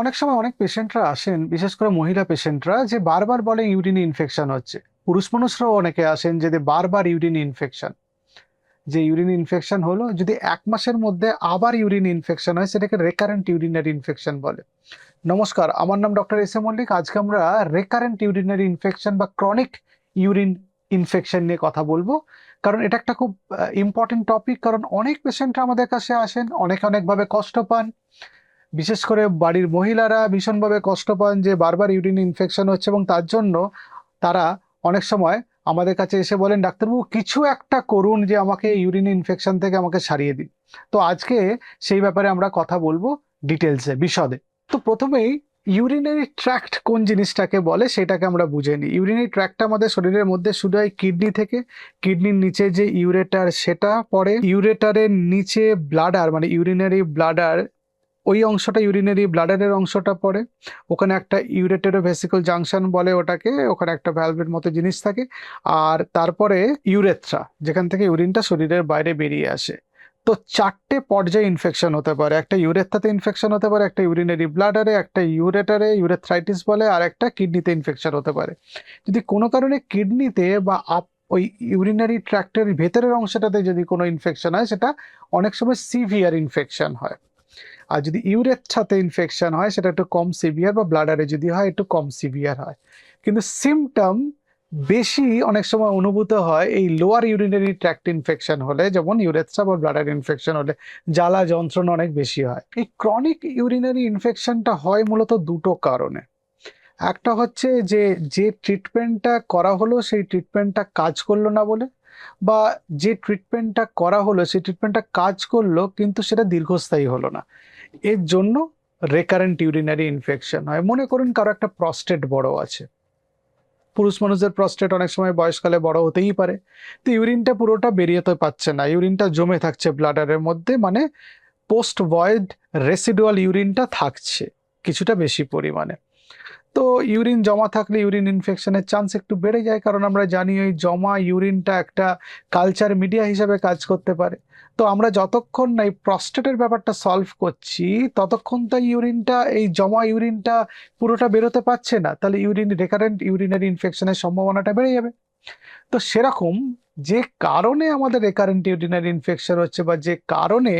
অনেক সময় অনেক পেশেন্টরা আসেন, বিশেষ করে মহিলা পেশেন্টরা যে বারবার বলে ইউরিন ইনফেকশন হচ্ছে। পুরুষ মানুষরাও অনেকে আসেন যে বারবার ইউরিন ইনফেকশন যে ইউরিন ইনফেকশন হলো যদি এক মাসের মধ্যে আবার ইউরিন ইনফেকশন হয়, সেটাকে রেকারেন্ট ইউরিনারি ইনফেকশন বলে। নমস্কার, আমার নাম ডক্টর এস এ মল্লিক। আজকে আমরা রেকারেন্ট ইউরিনারি ইনফেকশন বা ক্রনিক ইউরিন ইনফেকশন নিয়ে কথা বলব। কারণ এটা একটা খুব ইম্পর্টেন্ট টপিক কারণ অনেক পেশেন্টরা আমাদের কাছে আসেন, অনেক অনেকভাবে কষ্ট পান। বিশেষ করে বাড়ির মহিলারা ভীষণভাবে কষ্ট পান যে বারবার ইউরিন ইনফেকশন হচ্ছে এবং তার জন্য তারা অনেক সময় আমাদের কাছে এসে বলেন, ডাক্তারবাবু, কিছু একটা করুন যে আমাকে ইউরিন ইনফেকশন থেকে আমাকে সারিয়ে দিন। তো আজকে সেই ব্যাপারে আমরা কথা বলব ডিটেলসে বিশদে। তো প্রথমেই ইউরিনারি ট্র্যাক্ট কোন জিনিসটাকে বলে সেটাকে আমরা বুঝে নিই। ইউরিনারি ট্র্যাক্টটা আমাদের শরীরের মধ্যে শুরু হয় কিডনি থেকে কিডনির নিচে যে ইউরেটার সেটা পড়ে। ইউরেটারের নিচে ব্লাডার মানে ইউরিনারি ব্লাডার ওই অংশটা ইউরিনারি ব্লাডারের অংশটা পড়ে। ওখানে একটা ইউরেটেরো ভেসিকল জাংশন বলে ওটাকে, ওখানে একটা ভ্যালভের মতো জিনিস থাকে। আর তারপরে ইউরেথ্রা যেখান থেকে ইউরিনটা শরীরের বাইরে বেরিয়ে আসে। তো চারটে পর্যায়ে ইনফেকশন হতে পারে। একটা ইউরেথাতে ইনফেকশন হতে পারে, একটা ইউরিনারি ব্লাডারে একটা ইউরেটারে ইউরেথ্রাইটিস বলে, আর একটা কিডনিতে ইনফেকশন হতে পারে। যদি কোনো কারণে কিডনিতে বা আপ, ওই ইউরিনারি ট্র্যাক্টের ভেতরের অংশটাতে যদি কোনো ইনফেকশন হয়, সেটা অনেক সময় সিভিয়ার ইনফেকশন হয়। আর যদি ইউরেথ্রাতে ইনফেকশন হয়, সেটা একটু কম সিভিয়ার বা ব্লাডারে যদি হয়, একটু কম সিভিয়ার হয়। কিন্তু সিমটম বেশি অনেক সময় অনুভূত হয় এই লোয়ার ইউরিনারি ট্র্যাক্ট ইনফেকশন হলে, যেমন ইউরেথ্রা বা ব্লাডার ইনফেকশন হলে জ্বালা যন্ত্রণা অনেক বেশি হয়। এই ক্রনিক ইউরিনারি ইনফেকশনটা হয় মূলত দুটো কারণে। একটা হচ্ছে যে যে ট্রিটমেন্টটা করা হলো, সেই ট্রিটমেন্টটা কাজ করল না বলে বা যে ট্রিটমেন্টটা করা হলো, সেই ট্রিটমেন্টটা কাজ করল, কিন্তু সেটা দীর্ঘস্থায়ী হলো না। এর জন্য রেকারেন্ট ইউরিনারি ইনফেকশন হয়। মনে করুন কারও একটা প্রস্টেট বড় আছে। পুরুষ মানুষদের প্রস্টেট অনেক সময় বয়সকালে বড় হতেই পারে। তো ইউরিনটা পুরোটা বেরিয়ে তো পাচ্ছে না। ইউরিনটা জমে থাকছে ব্লাডারের মধ্যে মানে পোস্ট ভয়েড রেসিডুয়াল ইউরিনটা থাকছে, কিছুটা বেশি পরিমাণে। তো ইউরিন জমা থাকলে ইউরিন ইনফেকশনের চান্স একটু বেড়ে যায়, কারণ আমরা জানি ওই জমা ইউরিনটা একটা কালচার মিডিয়া হিসাবে কাজ করতে পারে। তো আমরা যতক্ষণ না এই প্রস্টেটের ব্যাপারটা সলভ করছি, ততক্ষণ তো ইউরিনটা, এই জমা ইউরিনটা পুরোটা বেরোতে পারছে না। তাহলে ইউরিন রেকারেন্ট ইউরিনারি ইনফেকশনের সম্ভাবনাটা বেড়ে যাবে। তো সেরকম যে কারণে আমাদের রেকারেন্ট ইউরিনারি ইনফেকশন হচ্ছে বা যে কারণে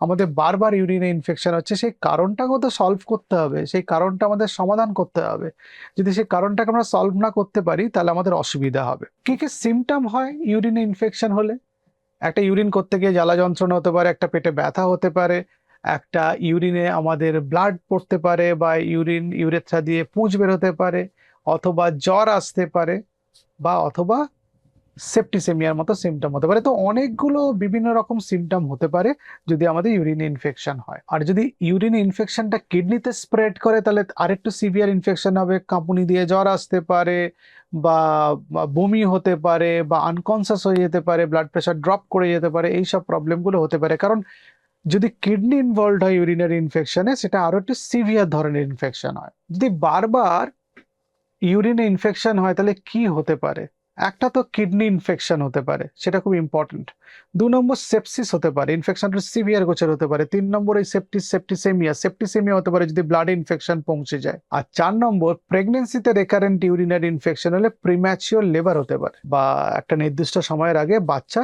আমাদের বারবার ইউরিনে ইনফেকশন হচ্ছে, সেই কারণটাকেও তো সলভ করতে হবে। সেই কারণটা আমাদের সমাধান করতে হবে। যদি সেই কারণটাকে আমরা সলভ না করতে পারি, তাহলে আমাদের অসুবিধা হবে। কী কী সিমটম হয় ইউরিনে ইনফেকশন হলে? একটা ইউরিন করতে গিয়ে জ্বালা যন্ত্রণা হতে পারে, একটা পেটে ব্যথা হতে পারে, একটা ইউরিনে আমাদের ব্লাড পড়তে পারে বা ইউরিন ইউরেথ্রা দিয়ে পুঁজ বেরোতে পারে, অথবা জ্বর আসতে পারে। বা অথবা সেপ্টিসেমিয়ার মতো সিমটম হতে পারে। তো অনেকগুলো বিভিন্ন রকম সিমটম হতে পারে যদি আমাদের ইউরিন ইনফেকশন হয়। আর যদি ইউরিন ইনফেকশনটা কিডনিতে স্প্রেড করে, তাহলে আরেকটু সিভিয়ার ইনফেকশন হবে। কাঁপুনি দিয়ে জ্বর আসতে পারে বা বমি হতে পারে বা আনকনসিয়াস হয়ে যেতে পারে ব্লাড প্রেশার ড্রপ করে যেতে পারে এই সব প্রবলেমগুলো হতে পারে। কারণ যদি কিডনি ইনভলভড হয় ইউরিনারি ইনফেকশনে সেটা আরও একটু সিভিয়ার ধরনের ইনফেকশন হয়। যদি বারবার ইউরিনে ইনফেকশন হয়, তাহলে কি হতে পারে? একটা তো কিডনি ইনফেকশন হতে পারে, সেটা খুব ইম্পর্টেন্ট দু নম্বর সেপসিস হতে পারে ইনফেকশনটা সিভিয়ার গোচর হতে পারে। তিন নম্বর এই সেপটিস সেপ্টিসেমিয়া সেপ্টিসেমিয়া হতে পারে যদি ব্লাড ইনফেকশন পৌঁছে যায়। আর চার নম্বর প্রেগনেন্সিতে রেকারেন্ট ইউরিনারি ইনফেকশন হলে প্রিম্যাচিওর লেবার হতে পারে, বা একটা নির্দিষ্ট সময়ের আগে বাচ্চা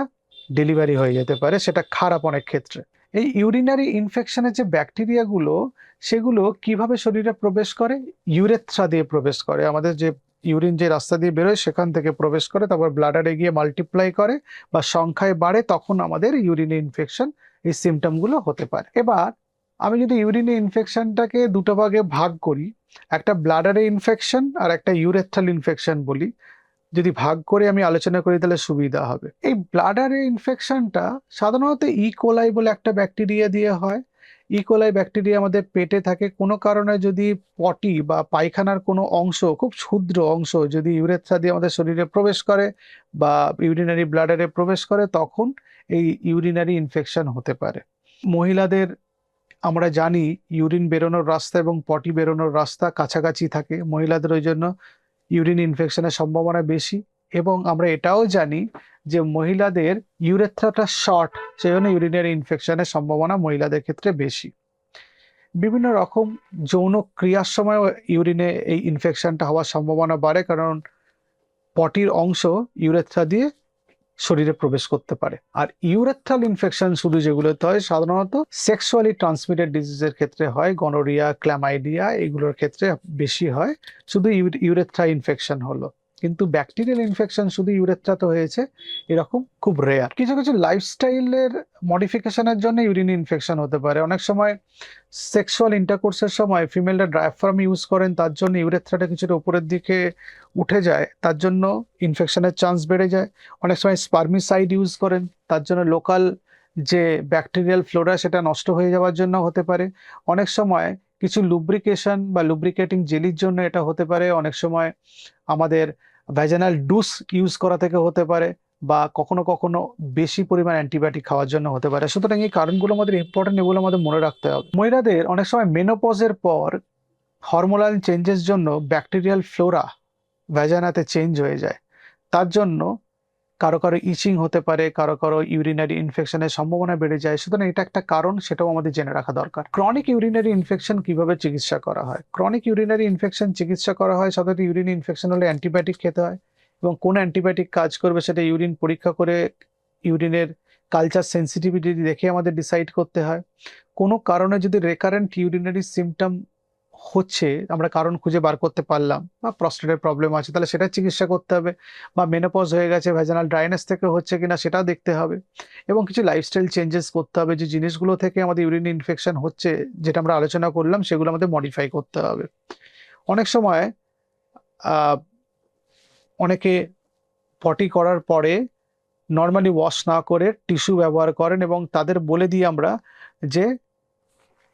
ডেলিভারি হয়ে যেতে পারে, সেটা খারাপ অনেক ক্ষেত্রে। এই ইউরিনারি ইনফেকশনের যে ব্যাকটেরিয়াগুলো সেগুলো কীভাবে শরীরে প্রবেশ করে? ইউরেথ্রা দিয়ে প্রবেশ করে। আমাদের যে ইউরিন যে রাস্তা দিয়ে বেরোয়, সেখান থেকে প্রবেশ করে, তারপর ব্লাডারে গিয়ে মাল্টিপ্লাই করে বা সংখ্যায় বাড়ে, তখন আমাদের ইউরিনে ইনফেকশন এই সিমটমগুলো হতে পারে। এবার, আমি যদি ইউরিনে ইনফেকশনটাকে দুটো ভাগে ভাগ করি, একটা ব্লাডারে ইনফেকশন আর একটা ইউরেথ্রাল ইনফেকশন বলি যদি ভাগ করে আমি আলোচনা করি তাহলে সুবিধা হবে। এই ব্লাডারে ইনফেকশনটা সাধারণত ইকোলাই বলে একটা ব্যাকটেরিয়া দিয়ে হয়। ইকোলাই ব্যাকটেরিয়া আমাদের পেটে থাকে। কোনো কারণে যদি পটি বা পায়খানার কোনো অংশ, খুব ক্ষুদ্র অংশ যদি ইউরেথ্রা দিয়ে আমাদের শরীরে প্রবেশ করে বা ইউরিনারি ব্লাডারে প্রবেশ করে, তখন এই ইউরিনারি ইনফেকশন হতে পারে। মহিলাদের আমরা জানি ইউরিন বেরোনোর রাস্তা এবং পটি বেরোনোর রাস্তা কাছাকাছি থাকে। মহিলাদের ওই জন্য ইউরিন ইনফেকশনের সম্ভাবনা বেশি এবং আমরা এটাও জানি যে মহিলাদের ইউরেথ্রাটা শর্ট সেই জন্য ইউরিনের ইনফেকশনের সম্ভাবনা মহিলাদের ক্ষেত্রে বেশি। বিভিন্ন রকম যৌন ক্রিয়ার সময় ইউরিনে এই ইনফেকশনটা হওয়ার সম্ভাবনা বাড়ে, কারণ পটির অংশ ইউরেথ্রা দিয়ে শরীরে প্রবেশ করতে পারে। আর ইউরেথ্রাল ইনফেকশন শুধু যেগুলোতে হয়, সাধারণত সেক্সুয়ালি ট্রান্সমিটেড ডিজিজের ক্ষেত্রে হয় গনোরিয়া ক্ল্যামাইডিয়া এগুলোর ক্ষেত্রে বেশি হয়। শুধু ইউরেথ্রা ইনফেকশন হলো। কিন্তু ব্যাকটেরিয়াল ইনফেকশন শুধু ইউরেথ্রাতে হয়েছে, এরকম খুব রেয়ার কিছু কিছু লাইফস্টাইলের মডিফিকেশনের জন্য ইউরিন ইনফেকশন হতে পারে। অনেক সময় সেক্সুয়াল ইন্টারকোর্সের সময় ফিমেলরা ড্রায়াফ্রাম ইউজ করেন, তার জন্য ইউরেথ্রাটা কিছুটা উপরের দিকে উঠে যায়, তার জন্য ইনফেকশনের চান্স বেড়ে যায়। অনেক সময় স্পার্মিসাইড ইউজ করেন, তার জন্য লোকাল যে ব্যাকটেরিয়াল ফ্লোরা সেটা নষ্ট হয়ে যাওয়ার জন্য হতে পারে। অনেক সময় কিছু লুব্রিকেশন বা লুব্রিকেটিং জেলির জন্য এটা হতে পারে। অনেক সময় আমাদের ভ্যাজানাল ডুস ইউজ করা থেকে হতে পারে বা কখনো কখনো বেশি পরিমাণ অ্যান্টিবায়োটিক খাওয়ার জন্য হতে পারে। সুতরাং এই কারণগুলো আমাদের ইম্পর্টেন্ট এগুলো আমাদের মনে রাখতে হবে। মহিলাদের অনেক সময় মেনোপজের পর হরমোনাল চেঞ্জের জন্য ব্যাকটেরিয়াল ফ্লোরা ভ্যাজানাতে চেঞ্জ হয়ে যায়। তার জন্য কারও কারও ইচিং হতে পারে, কারও কারও ইউরিনারি ইনফেকশনের সম্ভাবনা বেড়ে যায়। সুতরাং এটা একটা কারণ, সেটাও আমাদের জেনে রাখা দরকার। ক্রনিক ইউরিনারি ইনফেকশন কীভাবে চিকিৎসা করা হয়? ক্রনিক ইউরিনারি ইনফেকশন চিকিৎসা করা হয় সাধারণত ইউরিন ইনফেকশন হলে অ্যান্টিবায়োটিক খেতে হয় এবং কোন অ্যান্টিবায়োটিক কাজ করবে সেটা ইউরিন পরীক্ষা করে ইউরিনের কালচার সেন্সিটিভিটি দেখে আমাদের ডিসাইড করতে হয়। কোনো কারণে যদি রেকারেন্ট ইউরিনারি সিমটম হচ্ছে, আমরা কারণ খুঁজে বার করতে পারলাম বা প্রস্টেটের প্রবলেম আছে, তাহলে সেটা চিকিৎসা করতে হবে বা মেনোপজ হয়ে গেছে ভ্যাজানাল ড্রাইনেস থেকে হচ্ছে কিনা সেটা দেখতে হবে এবং কিছু লাইফস্টাইল চেঞ্জেস করতে হবে, যে জিনিসগুলো থেকে আমাদের ইউরিন ইনফেকশন হচ্ছে, যেটা আমরা আলোচনা করলাম, সেগুলো আমাদের মডিফাই করতে হবে। অনেক সময় অনেকে পটি করার পরে নর্মালি ওয়াশ না করে টিস্যু ব্যবহার করেন এবং তাদের বলে দিই আমরা যে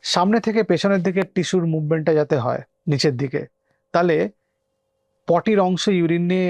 সামনে থেকে পেছনের দিকে টিস্যুর মুভমেন্টটা যাতে হয় নিচের দিকে, তাহলে পটির অংশ ইউরিনে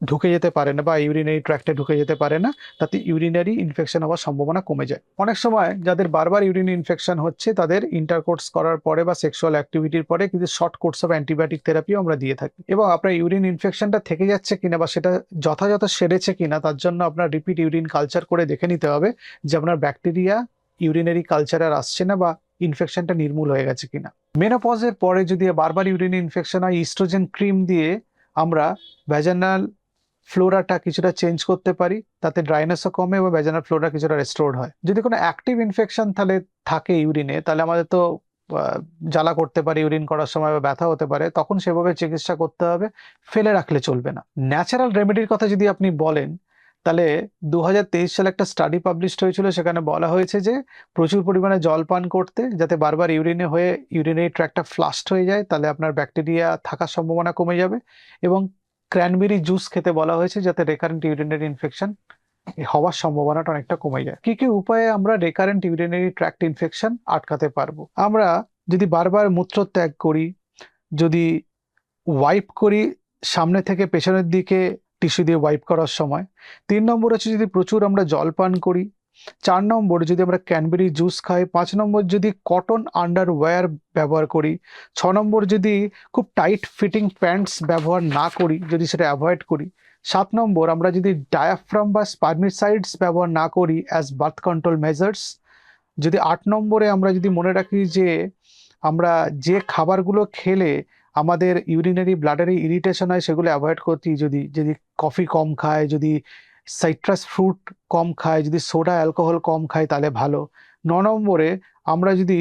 ঢুকে যেতে পারে না বা ইউরিনারি ট্র্যাক্টে ঢুকে যেতে পারে না, তাতে ইউরিনারি ইনফেকশন হওয়ার সম্ভাবনা কমে যায়। অনেক সময় যাদের বারবার ইউরিন ইনফেকশন হচ্ছে, তাদের ইন্টারকোর্স করার পরে বা সেক্সুয়াল অ্যাক্টিভিটির পরে কিন্তু শর্ট কোর্স অফ অ্যান্টিবায়োটিক থেরাপিও আমরা দিয়ে থাকি। এবং আপনার ইউরিন ইনফেকশনটা থেকে যাচ্ছে কিনা বা সেটা যথাযথ সেরেছে কিনা, তার জন্য আপনার রিপিট ইউরিন কালচার করে দেখে নিতে হবে যে আপনার ব্যাকটেরিয়া ইউরিনারি কালচার আর আসছে না বা ইনফেকশনটা নির্মূল হয়ে গেছে কিনা। মেনোপজের পরে যদি বারবার ইউরিন ইনফেকশন হয় ইস্ট্রোজেন ক্রিম দিয়ে আমরা ভ্যাজানাল ফ্লোরাটা কিছুটা চেঞ্জ করতে পারি, তাতে ড্রাইনেসও কমে এবং ভ্যাজানাল ফ্লোরা কিছুটা রেস্টোর্ড হয়। যদি কোনো অ্যাক্টিভ ইনফেকশন তাহলে থাকে ইউরিনে তাহলে আমাদের তো জ্বালা করতে পারে ইউরিন করার সময় বা ব্যথা হতে পারে, তখন সেভাবে চিকিৎসা করতে হবে, ফেলে রাখলে চলবে না। ন্যাচারাল রেমেডির কথা যদি আপনি বলেন তাহলে দু হাজার তেইশ সালে একটা স্টাডি পাবলিশড হয়েছিল, সেখানে বলা হয়েছে যে প্রচুর পরিমাণে জল পান করতে, যাতে বারবার ইউরিনে হয়ে ইউরিনারি ট্র্যাকটা ফ্লাস্ট হয়ে যায়, তাহলে আপনার ব্যাকটেরিয়া থাকার সম্ভাবনা কমে যাবে এবং ক্র্যানবেরি জুস খেতে বলা হয়েছে, যাতে রেকারেন্ট ইউরিনারি ইনফেকশন হওয়ার সম্ভাবনাটা অনেকটা কমে যায়। কি কি উপায়ে আমরা রেকারেন্ট ইউরিনারি ট্র্যাক্ট ইনফেকশন আটকাতে পারব? আমরা যদি বারবার মূত্র ত্যাগ করি, যদি ওয়াইপ করি, সামনে থেকে পেছনের দিকে টিস্যু দিয়ে ওয়াইপ করার সময়। তিন নম্বর হচ্ছে যদি প্রচুর আমরা জল পান করি। চার নম্বর যদি আমরা ক্যানবেরি জুস খাই। পাঁচ নম্বর যদি কটন আন্ডার ওয়্যার ব্যবহার করি। ছ নম্বর যদি খুব টাইট ফিটিং প্যান্টস ব্যবহার না করি, যদি সেটা অ্যাভয়েড করি। সাত নম্বর আমরা যদি ডায়াফ্রাম বা স্পার্মিসাইডস ব্যবহার না করি অ্যাজ বার্থ কন্ট্রোল মেজার্স যদি আট নম্বরে আমরা যদি মনে রাখি যে আমরা যে খাবারগুলো খেলে আমাদের ইউরিনারি ব্লাডারি ইরিটেশন হয়, সেগুলো অ্যাভয়েড করতে যদি যদি কফি কম খায়, যদি সাইট্রাস ফ্রুট কম খায়, যদি সোডা অ্যালকোহল কম খায়, তাহলে ভালো। ন নম্বরে আমরা যদি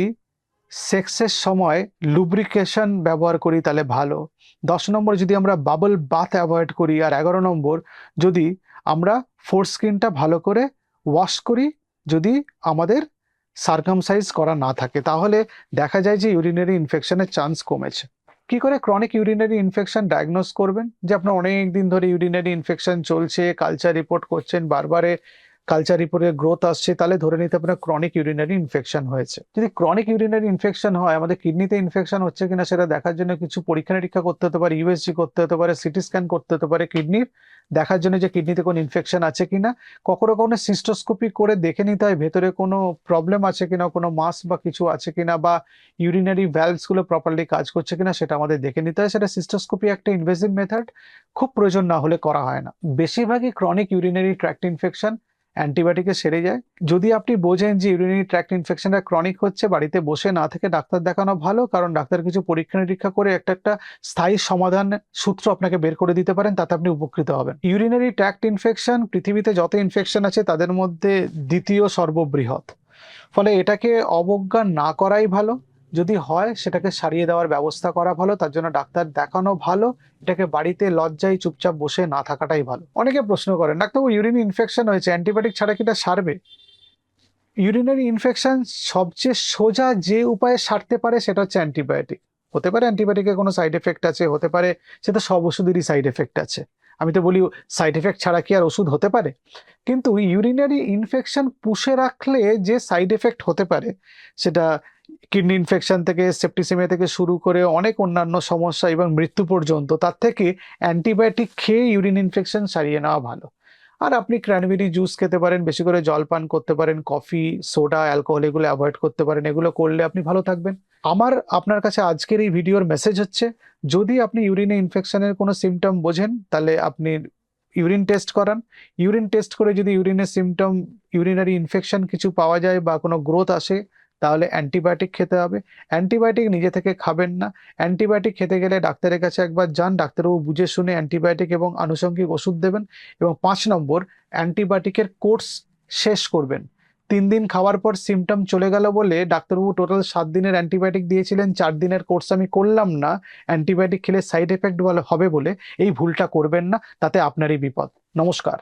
সেক্সের সময় লুব্রিকেশন ব্যবহার করি, তাহলে ভালো। দশ নম্বর যদি আমরা বাবল বাথ অ্যাভয়েড করি, আর এগারো নম্বর যদি আমরা ফোর স্কিনটা ভালো করে ওয়াশ করি, যদি আমাদের সার্কামসাইজ করা না থাকে, তাহলে দেখা যায় যে ইউরিনারি ইনফেকশনের চান্স কমেছে। কি করে ক্রনিক ইউরিনারি ইনফেকশন ডায়াগনোস করবেন? যে আপনার অনেক দিন ধরে ইউরিনারি ইনফেকশন চলছে কালচার রিপোর্ট করছেন, বারবারে কালচার রিপোর্টে গ্রোথ আসছে, তাহলে ধরে নিতে আপনার ক্রনিক ইউরিনারি ইনফেকশন হয়েছে। যদি ক্রনিক ইউরিনারি ইনফেকশন হয়, আমাদের কিডনিতে ইনফেকশন হচ্ছে কিনা সেটা দেখার জন্য কিছু পরীক্ষা নিরীক্ষা করতে হতে পারে ইউএসজি করতে হতে পারে সিটি স্ক্যান করতে হতে পারে কিডনির দেখার জন্য যে কিডনিতে কোনো ইনফেকশন আছে কিনা। কখনো কখনো সিস্টোস্কোপি করে দেখে নিতে হয়, ভেতরে কোনো প্রবলেম আছে কিনা, কোনো মাস বা কিছু আছে কিনা, বা ইউরিনারি ভ্যালভসগুলো প্রপারলি কাজ করছে কিনা সেটা আমাদের দেখে নিতে হয়। সেটা সিস্টোস্কোপি একটা ইনভেসিভ মেথড খুব প্রয়োজন না হলে করা হয় না। বেশিরভাগই ক্রনিক ইউরিনারি ট্র্যাক্ট ইনফেকশন অ্যান্টিবায়োটিকে সেরে যায়। যদি আপনি বোঝেন যে ইউরিনারি ট্র্যাক্ট ইনফেকশনটা ক্রনিক হচ্ছে, বাড়িতে বসে না থেকে ডাক্তার দেখানো ভালো, কারণ ডাক্তার কিছু পরীক্ষা নিরীক্ষা করে একটা একটা স্থায়ী সমাধান সূত্র আপনাকে বের করে দিতে পারেন, তাতে আপনি উপকৃত হবেন। ইউরিনারি ট্র্যাক্ট ইনফেকশন পৃথিবীতে যত ইনফেকশন আছে, তাদের মধ্যে দ্বিতীয় সর্ববৃহৎ। ফলে এটাকে অবজ্ঞা না করাই ভালো। যদি হয় সেটাকে সারিয়ে দেওয়ার ব্যবস্থা করা ভালো, তার জন্য ডাক্তার দেখানো ভালো, এটাকে বাড়িতে লজ্জায় চুপচাপ বসে না থাকাটাই ভালো। অনেকে প্রশ্ন করেন, ডাক্তারবাবু ইউরিন ইনফেকশন হয়েছে অ্যান্টিবায়োটিক ছাড়া কি এটা সারবে? ইউরিনারি ইনফেকশন সবচেয়ে সোজা যে উপায়ে সারতে পারে সেটা হচ্ছে অ্যান্টিবায়োটিক হতে পারে অ্যান্টিবায়োটিকের কোনো সাইড এফেক্ট আছে, হতে পারে সেটা সব ওষুধেরই সাইড এফেক্ট আছে। আমি তো বলি সাইড এফেক্ট ছাড়া কি আর ওষুধ হতে পারে? কিন্তু ইউরিনারি ইনফেকশন পুষে রাখলে যে সাইড এফেক্ট হতে পারে, সেটা কিডনি ইনফেকশন থেকে সেপ্টিসিমিয়া থেকে শুরু করে অনেক অন্যান্য সমস্যা এবং মৃত্যু পর্যন্ত তার থেকে অ্যান্টিবায়োটিক খেয়ে ইউরিন ইনফেকশন সারিয়ে নেওয়া ভালো। আর আপনি ক্র্যানবেরি জুস খেতে পারেন, বেশি করে জল পান করতে পারেন কফি সোডা অ্যালকোহল এগুলো অ্যাভয়েড করতে পারেন, এগুলো করলে আপনি ভালো থাকবেন। আমার, আপনার কাছে আজকের এই ভিডিওর মেসেজ হচ্ছে, যদি আপনি ইউরিনে ইনফেকশনের কোনো সিমটম বোঝেন, তাহলে আপনি ইউরিন টেস্ট করান। ইউরিন টেস্ট করে যদি ইউরিনের সিমটম ইউরিনারি ইনফেকশন কিছু পাওয়া যায় বা কোনো গ্রোথ আসে তাহলে অ্যান্টিবায়োটিক খেতে হবে। অ্যান্টিবায়োটিক নিজে থেকে খাবেন না। অ্যান্টিবায়োটিক খেতে গেলে ডাক্তারের কাছে একবার যান, ডাক্তারবাবু বুঝে শুনে অ্যান্টিবায়োটিক এবং আনুষঙ্গিক ওষুধ দেবেন এবং পাঁচ নম্বর, অ্যান্টিবায়োটিকের কোর্স শেষ করবেন। তিন দিন খাওয়ার পর সিমটম চলে গেল বলে ডাক্তারবাবু টোটাল সাত দিনের অ্যান্টিবায়োটিক দিয়েছিলেন, চার দিনের কোর্স আমি করলাম না, অ্যান্টিবায়োটিক খেলে সাইড এফেক্ট হবে বলে এই ভুলটা করবেন না, তাতে আপনারই বিপদ। নমস্কার।